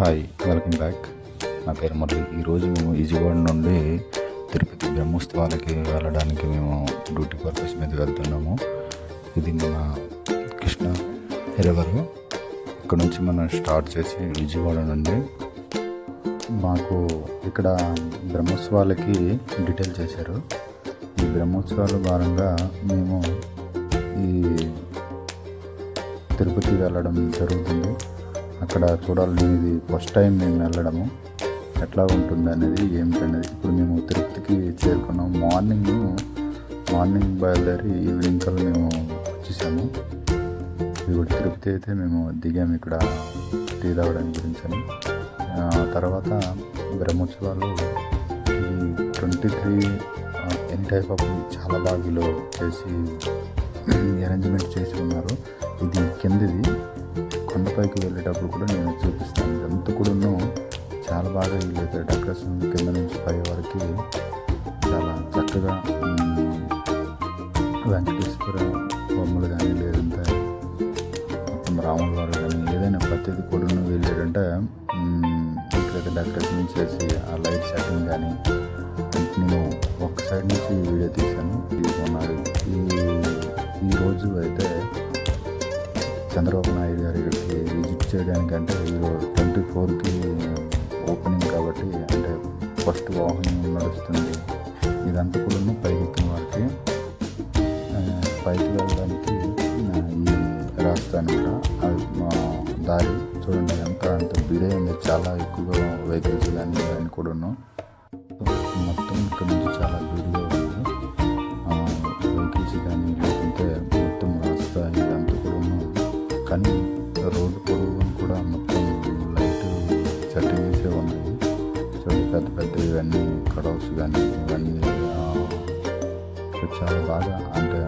Hi welcome back నా పేరు మురళి. ఈరోజు మేము ఈజీవాడ నుండి తిరుపతి బ్రహ్మోత్సవాలకి వెళ్ళడానికి మేము డ్యూటీ పర్పస్ మీద వెళ్తున్నాము. ఇది మన కృష్ణ రివర్. ఇక్కడ నుంచి మనం స్టార్ట్ చేసి విజయవాడ నుండి మాకు ఇక్కడ బ్రహ్మోత్సవాలకి డీటెయిల్ చేశారు. ఈ బ్రహ్మోత్సవాల భాగంగా మేము ఈ తిరుపతి వెళ్ళడం జరుగుతుంది. అక్కడ చూడాలి ఇది ఫస్ట్ టైం మేము వెళ్ళడము. ఎట్లా ఉంటుంది అనేది ఏమిటనేది. ఇప్పుడు మేము తిరుపతికి చేరుకున్నాం మార్నింగ్ మార్నింగ్ బయలుదేరి ఈవినింగ్ కల్లా మేము వచ్చేసాము. ఇప్పుడు తిరుపతి అయితే మేము దిగాము ఇక్కడ టీ తాగడానికి గురించి అని. తర్వాత బ్రహ్మోత్సవాలు ఈ ట్వంటీ త్రీ ఎన్ టైప్ ఆఫ్ చాలా బాగులో చేసి అరేంజ్మెంట్ చేసి ఉన్నారు. ఇది కిందది. కొండపైకి వెళ్ళేటప్పుడు కూడా నేను చూపిస్తాను. ఇదంతా కూడాను చాలా బాగా వీళ్ళైతే డెకరేషన్ కింద నుంచి పై వరకు చాలా చక్కగా వెంకటేశ్వర బొమ్మలు కానీ లేదంటే మొత్తం రాముల వారు కానీ ఏదైనా ప్రతిదీ కూడాను వీళ్ళేటంటే ఇక్కడ ఇక్కడైతే డెకరేషన్ చేసి ఆ లైట్ సెట్టింగ్ కానీ నేను ఒక సైడ్ నుంచి వీడియో తీశాను. ఈ ఈ రోజు అయితే చంద్రబాబు నాయుడు గారి విజిట్ చేయడానికి అంటే ఈరోజు ట్వంటీ ఫోర్కి ఓపెనింగ్ కాబట్టి అంటే ఫస్ట్ వాహనం నడుస్తుంది. ఇదంతా కూడా పైకెక్కిన వారికి పైకి వెళ్ళడానికి ఈ రాస్తా అనమాట మా దారి చూడండి ఎంత అంత బిడే ఉంది. చాలా ఎక్కువగా వెహికల్స్ కానీ కూడాను. కూడా మొత్తం ఇక్కడ నుంచి చాలా కానీ రోడ్డు పొడవు కూడా మొత్తం లైట్ సెట్టింగ్ చేసే ఉన్నాయి. చూడండి పెద్ద పెద్ద ఇవన్నీ కడౌస్ కానీ ఇవన్నీ చాలా బాగా అంటే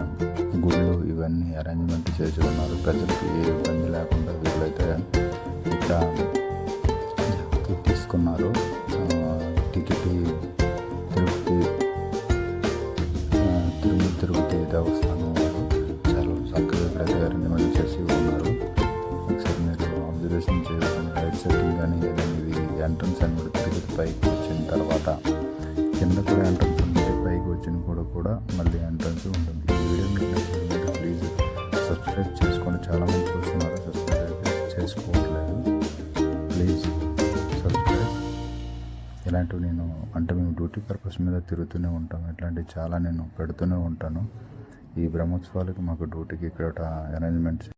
గుళ్ళు ఇవన్నీ అరేంజ్మెంట్ చేసి ఉన్నారు. ప్రజలకు ఏ ఇబ్బంది లేకుండా వీళ్ళైతే ఇక్కడ తీసుకున్నారు. టికెట్ తిరుపతి లైట్ సెట్టింగ్ కానీ ఇది ఎంట్రన్స్ అనమాట తిరుపతి పైకి వచ్చిన తర్వాత కింద కూడా ఎంట్రన్స్ ఉంటుంది పైకి వచ్చిన కూడా కూడా మళ్ళీ ఎంట్రన్స్ ఉంటుంది. ఈ వీడియో మీకు ప్లీజ్ సబ్స్క్రైబ్ చేసుకొని చాలామంది చూస్తున్నారు. సబ్స్క్రైబ్ చేసుకోవట్లేదు. ప్లీజ్ సబ్స్క్రైబ్ ఇలాంటివి నేను అంటే మేము డ్యూటీ పర్పస్ మీద తిరుగుతూనే ఉంటాం ఇట్లాంటివి చాలా నేను పెడుతూనే ఉంటాను. ఈ బ్రహ్మోత్సవాలకి మాకు డ్యూటీకి ఇక్కడ అరేంజ్మెంట్